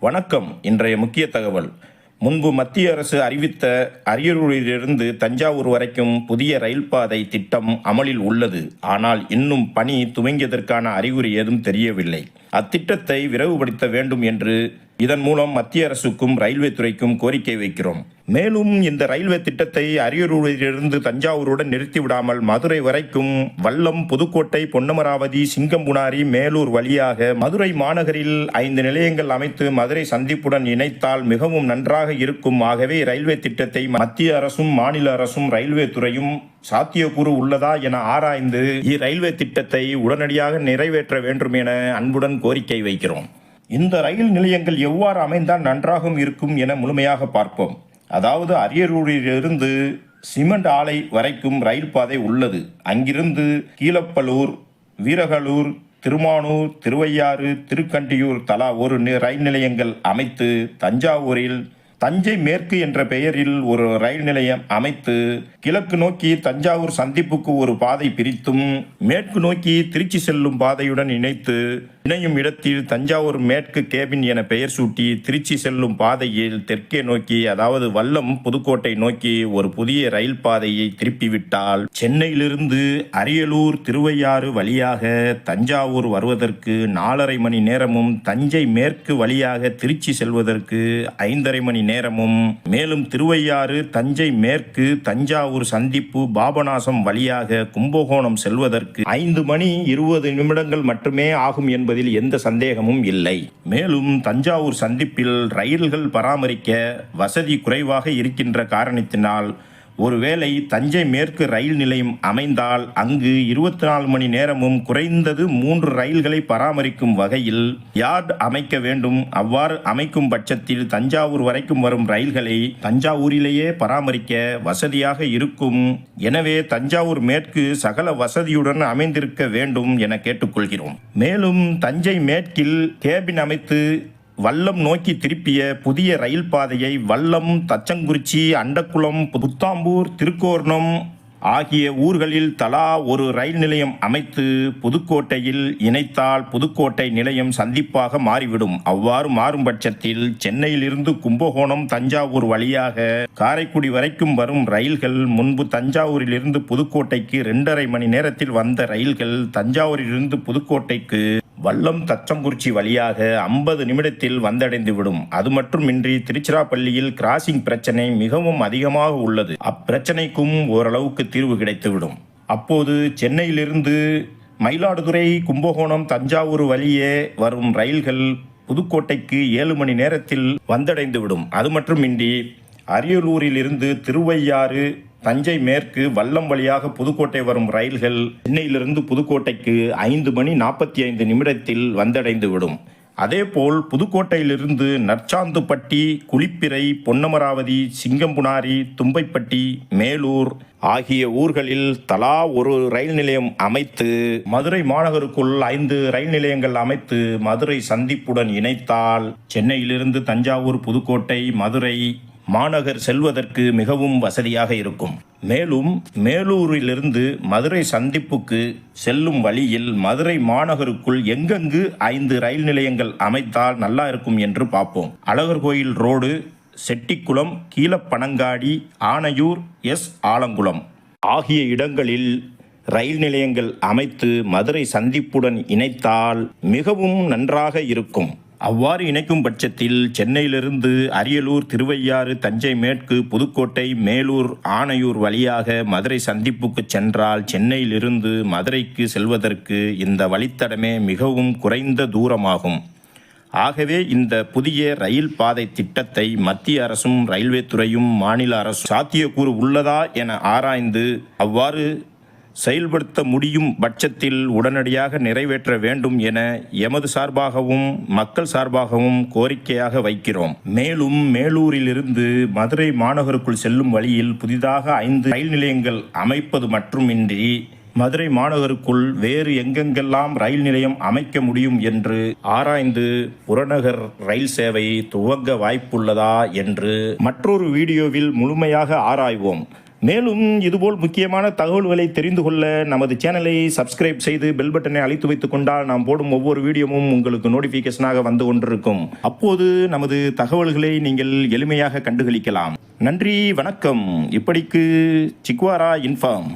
வணக்கம். இன்றைய முக்கிய தகவல். முன்பு மத்திய அரசு அறிவித்த அரியலூரிலிருந்து தஞ்சாவூர் வரைக்கும் புதிய ரயில் பாதை திட்டம் அமலில் உள்ளது. ஆனால் இன்னும் பணி துவங்கியதற்கான அறிகுறி ஏதும் தெரியவில்லை. அத்திட்டத்தை விரைவுபடுத்த வேண்டும் என்று இதன் மூலம் மத்திய அரசுக்கும் ரயில்வே துறைக்கும் கோரிக்கை வைக்கிறோம். மேலும் இந்த ரயில்வே திட்டத்தை அரியலூரிலிருந்து தஞ்சாவூருடன் நிறுத்திவிடாமல் மதுரை வரைக்கும் வல்லம் புதுக்கோட்டை பொன்னமராவதி சிங்கம்புணாரி மேலூர் வழியாக மதுரை மாநகரில் ஐந்து நிலையங்கள் அமைத்து மதுரை சந்திப்புடன் இணைத்தால் மிகவும் நன்றாக இருக்கும். ஆகவே ரயில்வே திட்டத்தை மத்திய அரசும் மாநில அரசும் ரயில்வே துறையும் சாத்தியக்கூறு உள்ளதா என ஆராய்ந்து இரயில்வே திட்டத்தை உடனடியாக நிறைவேற்ற வேண்டும் என அன்புடன் கோரிக்கை வைக்கிறோம். இந்த ரயில் நிலையங்கள் எவ்வாறு அமைந்தால் நன்றாகவும் இருக்கும் என முழுமையாக பார்ப்போம். அதாவது அரியலூரிலிருந்து சிமெண்ட் ஆலை வரைக்கும் ரயில் பாதை உள்ளது. அங்கிருந்து கீழப்பலூர் வீரகலூர் திருமானூர் திருவையாறு திருக்கண்டியூர் தலா ஒரு ரயில் நிலையங்கள் அமைத்து தஞ்சாவூரில் தஞ்சை மேற்கு என்ற பெயரில் ஒரு ரயில் நிலையம் அமைத்து கிழக்கு நோக்கி தஞ்சாவூர் சந்திப்புக்கு ஒரு பாதை பிரித்தும் மேற்கு நோக்கி திருச்சி செல்லும் பாதையுடன் இணைத்து இணையும் இடத்தில் தஞ்சாவூர் மேற்கு கேபின் என பெயர் சூட்டி திருச்சி செல்லும் பாதையில் தெற்கே நோக்கி அதாவது வல்லம் புதுக்கோட்டை நோக்கி ஒரு புதிய ரயில் பாதையை திருப்பிவிட்டால் சென்னையிலிருந்து அரியலூர் திருவையாறு வழியாக தஞ்சாவூர் வருவதற்கு நாலரை மணி நேரமும் தஞ்சை மேற்கு வழியாக திருச்சி செல்வதற்கு ஐந்தரை மணி நேரமும். மேலும் திருவையாறு தஞ்சை மேற்கு தஞ்சாவூர் சந்திப்பு பாபநாசம் வழியாக கும்பகோணம் செல்வதற்கு ஐந்து மணி இருபது நிமிடங்கள் மட்டுமே ஆகும் என்பது என்பதில் எந்த சந்தேகமும் இல்லை. மேலும் தஞ்சாவூர் சந்திப்பில் ரயில்கள் பராமரிக்க வசதி குறைவாக இருக்கின்ற காரணத்தினால் ஒருவேளை தஞ்சை மேற்கு ரயில் நிலையம் அமைந்தால் அங்கு இருபத்தி நாலு மணி நேரமும் குறைந்தது மூன்று ரயில்களை பராமரிக்கும் வகையில் யார்ட் அமைக்க வேண்டும். அவ்வாறு அமைக்கும் பட்சத்தில் தஞ்சாவூர் வரைக்கும் வரும் ரயில்களை தஞ்சாவூரிலேயே பராமரிக்க வசதியாக இருக்கும். எனவே தஞ்சாவூர் மேற்கு சகல வசதியுடன் அமைந்திருக்க வேண்டும் என கேட்டுக்கொள்கிறோம். மேலும் தஞ்சை மேற்கில் கேபின் அமைத்து வல்லம் நோக்கி திருப்பிய புதிய ரயில் பாதையை வல்லம் தச்சங்குறிச்சி அண்டக்குளம் புத்தாம்பூர் திருக்கோர்ணம் ஆகிய ஊர்களில் தலா ஒரு ரயில் நிலையம் அமைத்து புதுக்கோட்டையில் இணைத்தால் புதுக்கோட்டை நிலையம் சந்திப்பாக மாறிவிடும். அவ்வாறு மாறும் பட்சத்தில் சென்னையிலிருந்து கும்பகோணம் தஞ்சாவூர் வழியாக காரைக்குடி வரைக்கும் வரும் ரயில்கள் முன்பு தஞ்சாவூரிலிருந்து புதுக்கோட்டைக்கு இரண்டரை மணி நேரத்தில் வந்த ரயில்கள் தஞ்சாவூரிலிருந்து புதுக்கோட்டைக்கு வல்லம் தச்சங்குறிச்சி வழியாக ஐம்பது நிமிடத்தில் வந்தடைந்துவிடும் அது மட்டுமின்றி திருச்சிராப்பள்ளியில் கிராசிங் பிரச்சனை மிகவும் அதிகமாக உள்ளது. அப்பிரச்சனைக்கும் ஓரளவுக்கு தீர்வு கிடைத்துவிடும். அப்போது சென்னையிலிருந்து மயிலாடுதுறை கும்பகோணம் தஞ்சாவூர் வழியே வரும் ரயில்கள் புதுக்கோட்டைக்கு ஏழு மணி நேரத்தில் வந்தடைந்துவிடும் அது மட்டுமின்றி அரியலூரிலிருந்து திருவையாறு தஞ்சை மேற்கு வல்லம் வழியாக புதுக்கோட்டை வரும் ரயில்கள் சென்னையிலிருந்து புதுக்கோட்டைக்கு ஐந்து மணி நாற்பத்தி ஐந்து நிமிடத்தில் வந்தடைந்துவிடும். அதேபோல் புதுக்கோட்டையிலிருந்து நற்சாந்துப்பட்டி குளிப்பிறை பொன்னமராவதி சிங்கம்புனாரி தும்பைப்பட்டி மேலூர் ஆகிய ஊர்களில் தலா ஒரு ரயில் நிலையம் அமைத்து மதுரை மாநகருக்குள் ஐந்து ரயில் நிலையங்கள் அமைத்து மதுரை சந்திப்புடன் இணைத்தால் சென்னையிலிருந்து தஞ்சாவூர் புதுக்கோட்டை மதுரை மாநகர் செல்வதற்கு மிகவும் வசதியாக இருக்கும். மேலும் மேலூரிலிருந்து மதுரை சந்திப்புக்கு செல்லும் வழியில் மதுரை மாநகருக்குள் எங்கெங்கு ஐந்து ரயில் நிலையங்கள் அமைத்தால் நல்லா இருக்கும் என்று பார்ப்போம். Alagar Koil road Chettikulam Keezhapanangadi Anaiyur S. Alangulam. ஆகிய இடங்களில் ரயில் நிலையங்கள் அமைத்து மதுரை சந்திப்புடன் இணைத்தால் மிகவும் நன்றாக இருக்கும். அவ்வாறு இணைக்கும் பட்சத்தில் சென்னையிலிருந்து அரியலூர் திருவையாறு தஞ்சை மேற்கு புதுக்கோட்டை மேலூர் ஆனையூர் வழியாக மதுரை சந்திப்புக்கு சென்றால் சென்னையிலிருந்து மதுரைக்கு செல்வதற்கு இந்த வழித்தடமே மிகவும் குறைந்த தூரமாகும். ஆகவே இந்த புதிய ரயில் பாதை திட்டத்தை மத்திய அரசும் ரயில்வே துறையும் மாநில அரசும் சாத்தியக்கூறு உள்ளதா என ஆராய்ந்து அவ்வாறு செயல்படுத்த முடியும் பட்சத்தில் உடனடியாக நிறைவேற்ற வேண்டும் என எமது சார்பாகவும் மக்கள் சார்பாகவும் கோரிக்கையாக வைக்கிறோம். மேலும் மேலூரிலிருந்து மதுரை மாநகருக்குள் செல்லும் வழியில் புதிதாக ஐந்து ரயில் நிலையங்கள் அமைப்பது மட்டுமின்றி மதுரை மாநகருக்குள் வேறு எங்கெங்கெல்லாம் ரயில் நிலையம் அமைக்க முடியும் என்று ஆராய்ந்து புறநகர் ரயில் சேவை துவங்க வாய்ப்புள்ளதா என்று மற்றொரு வீடியோவில் முழுமையாக ஆராய்வோம். மேலும் இதுபோல் முக்கியமான தகவல்களை தெரிந்து கொள்ள நமது சேனலை சப்ஸ்கிரைப் செய்து பெல் பட்டனை அழித்து வைத்துக் கொண்டால் நாம் போடும் ஒவ்வொரு வீடியோவும் உங்களுக்கு நோட்டிபிகேஷனாக வந்து கொண்டிருக்கும். அப்போது நமது தகவல்களை நீங்கள் எளிமையாக கண்டுகளிக்கலாம். நன்றி வணக்கம். இப்படிக்கு சிக்வாரா இன்ஃபார்ம்